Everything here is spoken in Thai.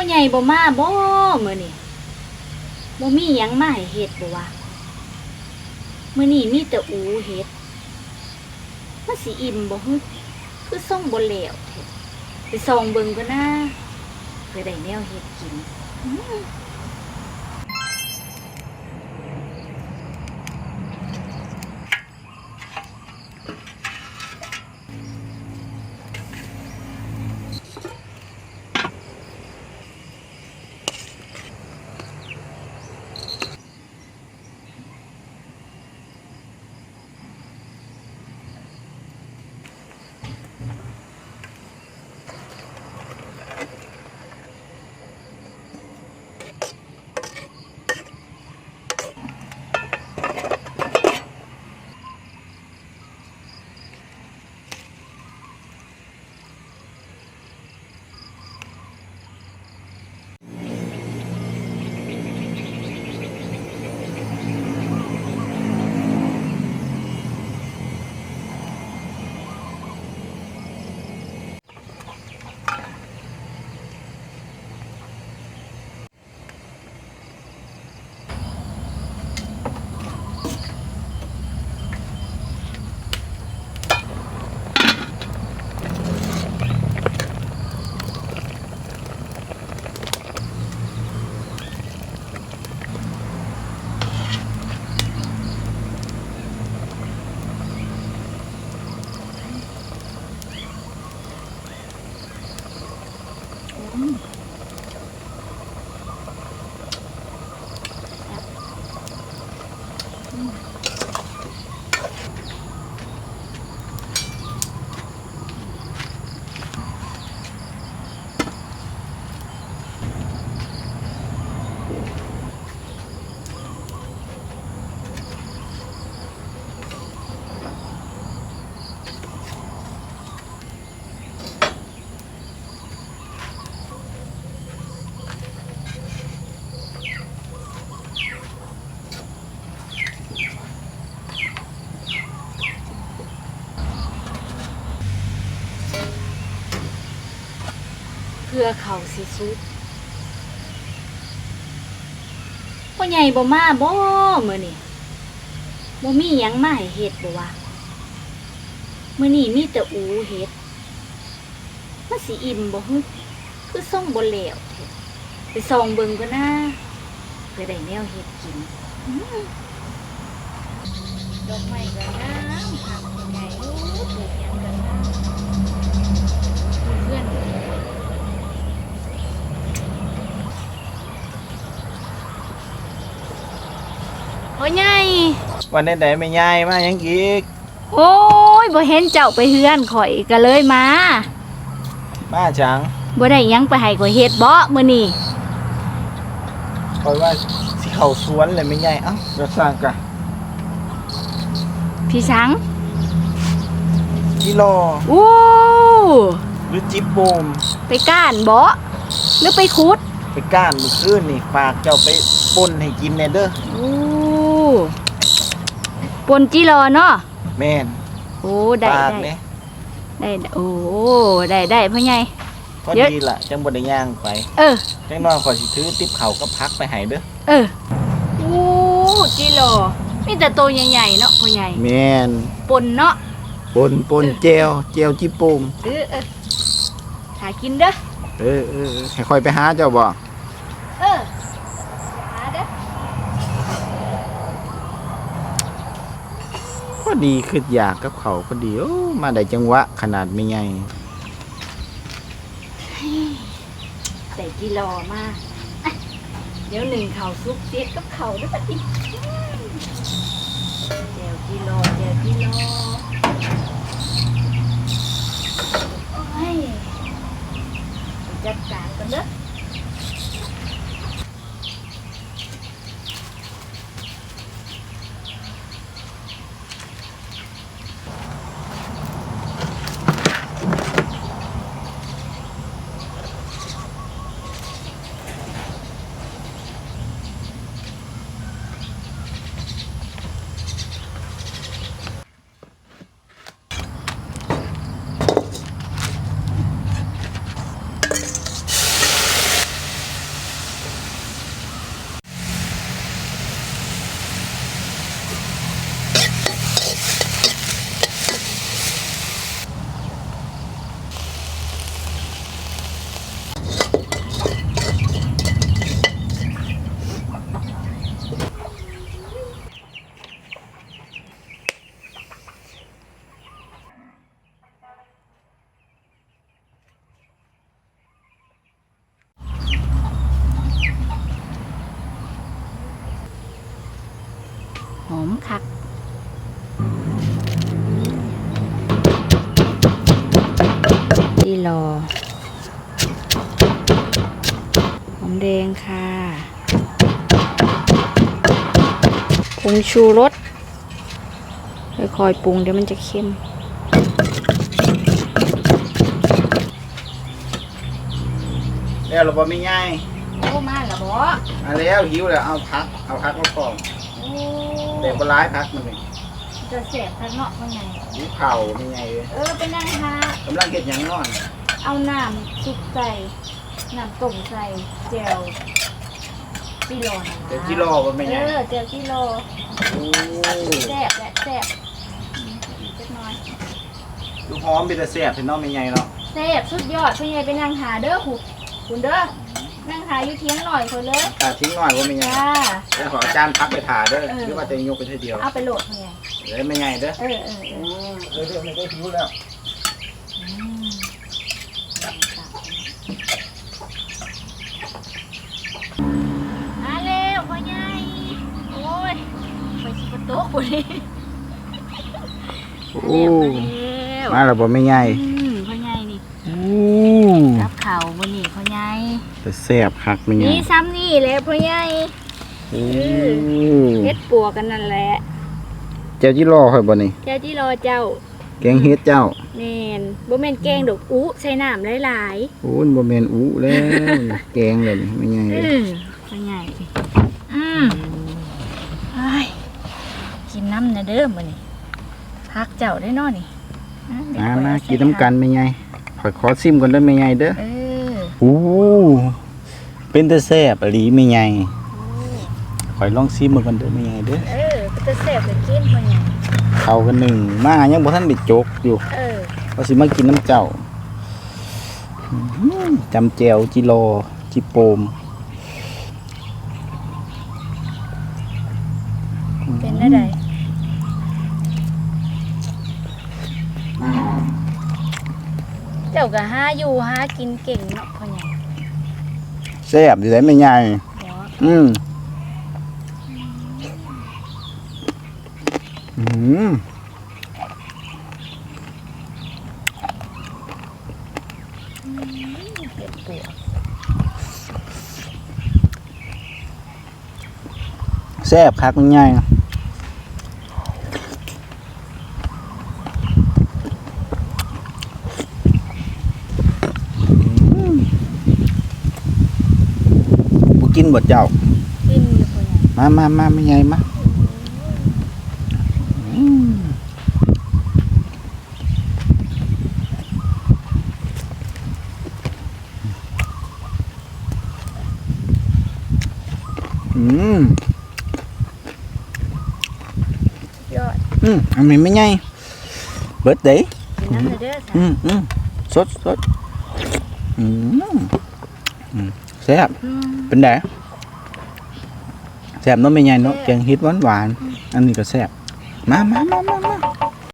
พ่อใหญ่บ่มาบ่มื้อนี้บ่มีหยังมาให้เฮ็ดบ่วะมื้อนี้มีแต่อูเฮ็ดมันสิอิ่มบ่ฮึคือส่งบ่แล้วแท้ไปส่องเบิ่งก่อนนะเพื่อได้แนวเฮ็ดกิน อื้ พื่อเขาสิสุกพ่อใหญ่บ่มาบ่มื้อนี้บ่มีหยังมาให้เฮ็ดบ่วะมื้อนี้มีแต่อูเฮ็ดมันสิอิ่มบ่ฮึคือส่งบ่แล้วไปส่องเบิ่งก่อนนะเพื่อได้แนวเฮ็ดกินดอกไม้ก็งามค่ะพ่อใหญ่ปลูกหยังก็งามเพื่อนๆ พ่อใหญ่วันไหนๆไม่ย้ายมาหยังอีกโอ้ยบ่เห็นเจ้าไปเฮือนข่อยก็เลยมามาจังบ่ได้หยังไปให้ข่อยเฮ็ดบ่มื้อนี้คอยว่าสิเข้าสวนเลยไม่ย้ายเอ้าเราสร้างกะพี่ช้างกิโลโอ้หรือจิบโบมไปก้านบ่หรือไปขุด ไปก้านมื้อคืนนี่ฝากเจ้าไปป่นให้กินแน่เด้อ โอ้ ปนจิรอเนาะแม่นโอ้ได้ฝากได้เนี่ยได้โอ้ได้ได้พ่อใหญ่ พอเดี๋ยว ดีล่ะจังบ่ได้ย่างไปเออ จังน้อยขอยสิถือติ๊บเขาวกับพักไปให้เด้อเออโอ้จิรอมีแต่ตัวใหญ่ๆเนาะพ่อใหญ่แม่นปนเนาะปนปนแจวแจวจิบโบมเออเออหากินเด้อเออเออเออให้คอยไปหาเจ้าบ่ เออหาเด้อ พ อดีคืออยากกับเขาพอดีโอ้มาได้จังหวะขนาดไม่ใหญ่แต่กิโลมาอะเดี๋ยวหนึ่งเขาซุปเสียกับเขาด้วยปะดิเดี๋ยวกิโลเดี๋ยวกิโลโอ้ยจัดการกันเด้อ รอหอมแดงค่ะผงชูรสค่อยๆปรุงเดี๋ยวมันจะเข้มแล้วเราบ่ไม่ง่ายโอ้มาแล้วบ่มาแล้วหิวแล้วเอาพัก เอาพักมาพร้อมโอ้แต่บ่ร้ายพักมันนี่จะเสียบข้างนอกข้างในหิวเผาไม่ไงเลยเออเป็นยังคะ กำลังเฮ็ดหยังนอนเอาน้ำซุปใส่น้ำต้มใส่เจลกิโลนะเดี๋ยวกิโลบ่ไม่เอไงอเจลกิโลโอ้แซ่บและแซ่บอืมอีกจักหน่อยดูหอมเป็นแต่แซ่บเป็นน้องไม่ไงเนาะแซ่บสุดยอดพ่อใหญ่ไปนั่งหาเด้อคุณคุณเด้อนั่งหาอยู่เทียงหน่อยคนเลยตาทิ้งหน่อยว่าไม่ไงจ้า แล้วขอจานพักไปถ่าเด้อเออ หรือว่าจะยกไปเท่าเดียวเอาไปโหลดพ่อใหญ่เดี๋ยวไม่ไงเด้อเออเออเออเออเดี๋ยวไม่ได้หิวแล้ว อืม มาเร็วพ่อใหญ่โอ้ยไปสิประตูคนนี้โอ้มามาแล้วบ่ไม่ไงอืมพ่อใหญ่นี่โอ้รับข่าวบนนี่พ่อใหญ่แต่แซ่บคักไม่ไงนี่ซ้ำนี่แหล้วพ่อใหญ่โอ้เฮ็ดปัวกันนั่นแหละ เจ้าที่รอค่อยบ่นี่เจ้าที่รอเจ้า แกงเฮ็ดเจ้าแน่นบ่แม่นแกงดอกอู้ใส่น้ำหลายโอ้ยบ่แม่นอู้แล้ว แกงเลยนี่ไม่ไงๆเลเอยอพ่อใหญ่อืมไอ้ยกินน้ำนะเด้อมื้อนี้พักเจ้าได้เนอนี่อะเดี๋ยวมาข้อยมาเอใส่กินน้ำกันไม่ไงขอยขอซิมก่อนได้ไม่ไงเด้อเออโอ้เป็นแต่แซ่บอีหลีไม่ไงขอยลองซิมมันก่อนเด้อไม่ไงเด้อเออก็จะแซ่บไปกินพ่อใหญ่ เข้ากันหนึ่งมายังบ่ทันได้จกอยู่เออว่าสิมากินน้ำเจ้าอื้อหือจำแจวจิโลจิโปมเป็นได้ใดเจ้าก็หาอยู่หากินเก่งเนาะพ่อใหญ่แซ่บอยู่ได้ไม่ไงเนาะอืม อืมเก็บตัวแซ่บคักมันง่ายนะอืมบ่กินบดเจ้ากินอยู่พ่อใหญ่มามามาไม่ไงมา อดอืมอันนี้ไม่ไงเบิดเด้กินน้ำเลยเด้อจ้ะอืมอืมสดสดอืมอืมแซ่บอืมเป็นไงแซ่บเน้องไม่ไงเนาะแกงเฮ็ดหวานหวานๆอันนี้ก็แซ่บมามามามามา